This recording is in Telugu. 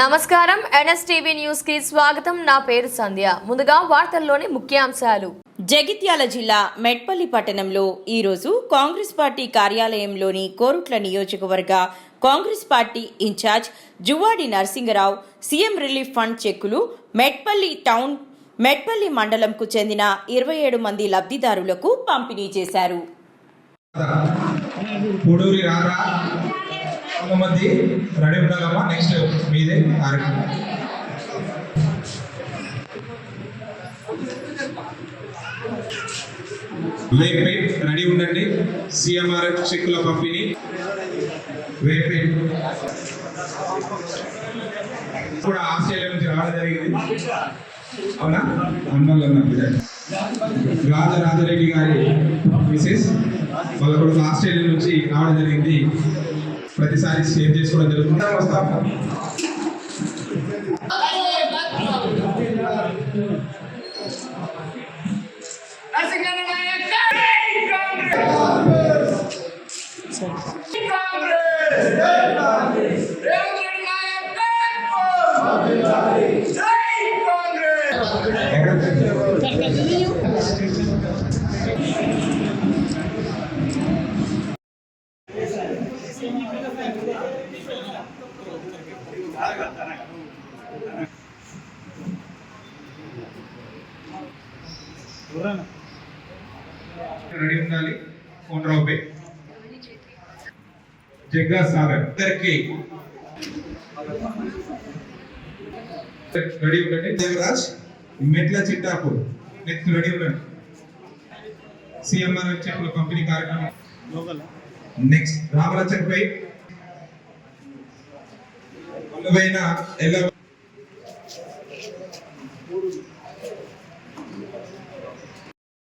నమస్కారం. ఎన్ఎస్టీవీ న్యూస్కి స్వాగతం. నా పేరు సంధ్య. ముందుగా వార్తల్లోని ముఖ్యాంశాలు. జగిత్యాల జిల్లా మెట్పల్లి పట్టణంలో ఈరోజు కాంగ్రెస్ పార్టీ కార్యాలయంలోని కోరుట్ల నియోజకవర్గ Congress party in-charge Juvvadi Narasingarao CM relief fund చెక్కులు మెట్పల్లి టౌన్ మెట్పల్లి మండలంకు చెందిన ఇరవై ఏడు మంది లబ్ధిదారులకు పంపిణీ చేశారు. రారా కొంతమంది రెడీ ఉండాలమ్మా నెక్స్ట్ మీదే కార్యక్రమం. రెడీ ఉండండి. సిఎంఆర్ చెక్కుల పంపిణీ. వేపే. కూడా ఆస్ట్రేలియా నుంచి రావడం జరిగింది. అవునా? అన్నోళ్ళు అన్న బిడ్డ రాజా రాజారెడ్డి గారి మిసెస్ వాళ్ళ కొడుకు ఆస్ట్రేలియా నుంచి రావడం జరిగింది. ప్రతిసారి సేవ్ చేసుకోవడం జరుగుతుంది. వస్తాం రెడీ ఉండాలి. ఫోన్ రావుపే జగ్గా సాగర్ ఇద్దరికి రెడీ ఉండండి దేవరాజ్ మెట్ల చిట్టాపూర్. నెక్స్ట్ రెడీ ఉండండి. సిఎంఆర్ చెప్పుల పంపిణీ కార్యక్రమం. నెక్స్ట్ రామలచన్పై వల్లభైన ఎల్ల